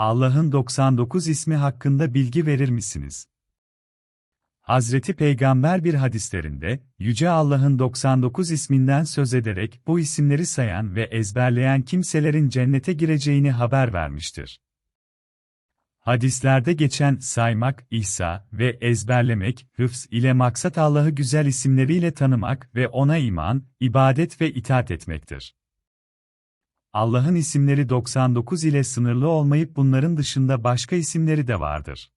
Allah'ın 99 ismi hakkında bilgi verir misiniz? Hazreti Peygamber bir hadislerinde, Yüce Allah'ın 99 isminden söz ederek bu isimleri sayan ve ezberleyen kimselerin cennete gireceğini haber vermiştir. Hadislerde geçen saymak, ihsa ve ezberlemek, hıfz ile maksat Allah'ı güzel isimleriyle tanımak ve ona iman, ibadet ve itaat etmektir. Allah'ın isimleri 99 ile sınırlı olmayıp bunların dışında başka isimleri de vardır.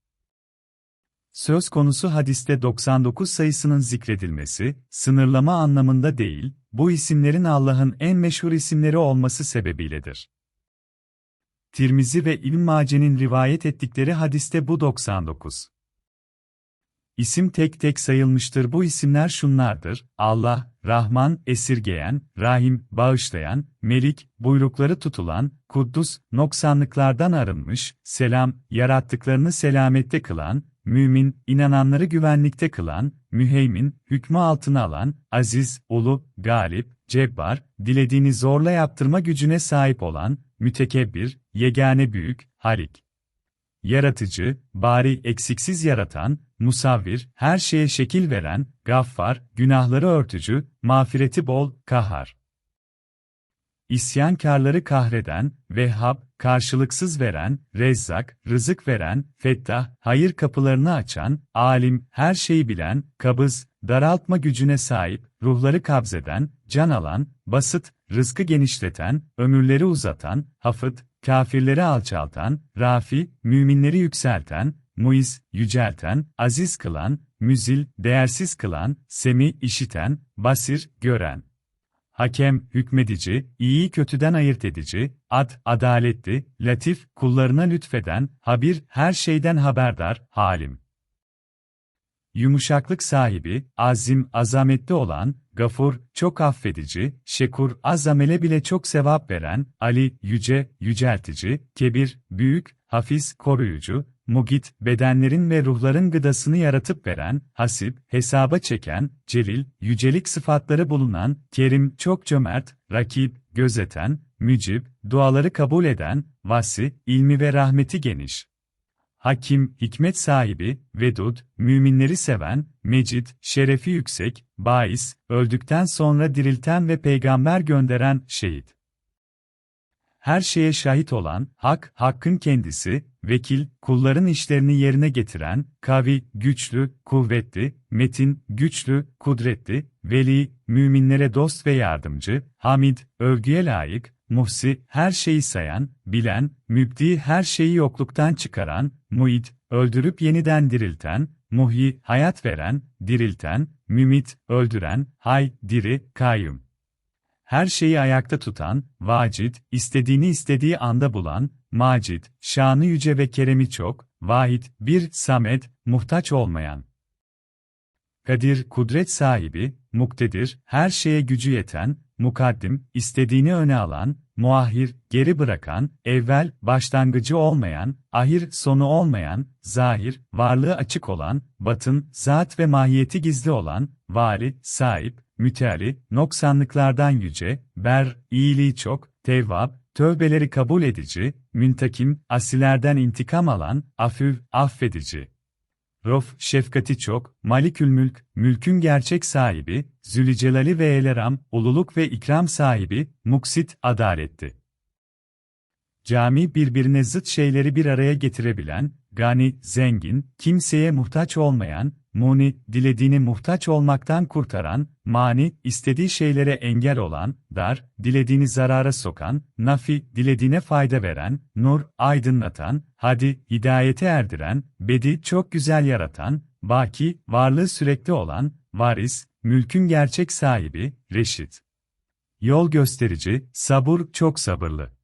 Söz konusu hadiste 99 sayısının zikredilmesi, sınırlama anlamında değil, bu isimlerin Allah'ın en meşhur isimleri olması sebebiyledir. Tirmizi ve İbn Mace'nin rivayet ettikleri hadiste bu 99. İsim tek tek sayılmıştır bu isimler şunlardır, Allah, Rahman, esirgeyen, Rahim, bağışlayan, Melik, buyrukları tutulan, Kuddus, noksanlıklardan arınmış, Selam, yarattıklarını selamette kılan, Mümin, inananları güvenlikte kılan, Müheymin, hükmü altına alan, Aziz, Ulu, Galip, Cebbar, dilediğini zorla yaptırma gücüne sahip olan, Mütekebbir, Yegane Büyük, Halik. Yaratıcı, bari eksiksiz yaratan, musavvir, her şeye şekil veren, gaffar, günahları örtücü, mağfireti bol, kahhar. İsyankarları kahreden, Vehhab, karşılıksız veren, Rezzak, rızık veren, Fettah, hayır kapılarını açan, Alim, her şeyi bilen, Kabız, daraltma gücüne sahip, ruhları kabzeden, can alan, Basıt, rızkı genişleten, ömürleri uzatan, Hafıt, kafirleri alçaltan, Rafi, müminleri yükselten, Muiz, yücelten, aziz kılan, Müzil, değersiz kılan, Semi, işiten, Basir, gören. Hakem, hükmedici, iyiyi kötüden ayırt edici, ad, adaletli, latif, kullarına lütfeden, habir, her şeyden haberdar, halim. Yumuşaklık sahibi, azim, azametli olan, gafur, çok affedici, şekur, az amele bile çok sevap veren, Ali, yüce, yüceltici, kebir, büyük, hafiz, koruyucu, Mugit, bedenlerin ve ruhların gıdasını yaratıp veren, hasip, hesaba çeken, celil, yücelik sıfatları bulunan, kerim, çok cömert, rakip, gözeten, mücib, duaları kabul eden, vasi, ilmi ve rahmeti geniş. Hakim, hikmet sahibi, vedud, müminleri seven, mecid, şerefi yüksek, bais, öldükten sonra dirilten ve peygamber gönderen, şehit. Her şeye şahit olan, hak, hakkın kendisi, vekil, kulların işlerini yerine getiren, kavi, güçlü, kuvvetli, metin, güçlü, kudretli, veli, müminlere dost ve yardımcı, hamid, övgüye layık, muhsi, her şeyi sayan, bilen, mübdi her şeyi yokluktan çıkaran, muid, öldürüp yeniden dirilten, muhyi, hayat veren, dirilten, mümit, öldüren, hay, diri, kayyum. Her şeyi ayakta tutan, vacid, istediğini istediği anda bulan, macid, şanı yüce ve keremi çok, vahid, bir, samet, muhtaç olmayan. Kadir, kudret sahibi, muktedir, her şeye gücü yeten, mukaddim, istediğini öne alan, muahhir, geri bırakan, evvel, başlangıcı olmayan, ahir, sonu olmayan, zahir, varlığı açık olan, batın, zat ve mahiyeti gizli olan, vali, sahip, müteali, noksanlıklardan yüce, ber, iyiliği çok, tevvab, tövbeleri kabul edici, müntakim, asilerden intikam alan, afüv, affedici. Rof, şefkati çok, malikül mülk, mülkün gerçek sahibi, Zülcelali ve Eleram, ululuk ve ikram sahibi, muksit, adaletti. Cami birbirine zıt şeyleri bir araya getirebilen, gani, zengin, kimseye muhtaç olmayan, muni, dilediğini muhtaç olmaktan kurtaran, mani, istediği şeylere engel olan, dar, dilediğini zarara sokan, nafi, dilediğine fayda veren, nur, aydınlatan, hadi, hidayete erdiren, bedi, çok güzel yaratan, baki, varlığı sürekli olan, varis, mülkün gerçek sahibi, reşit. Yol gösterici, sabur, çok sabırlı.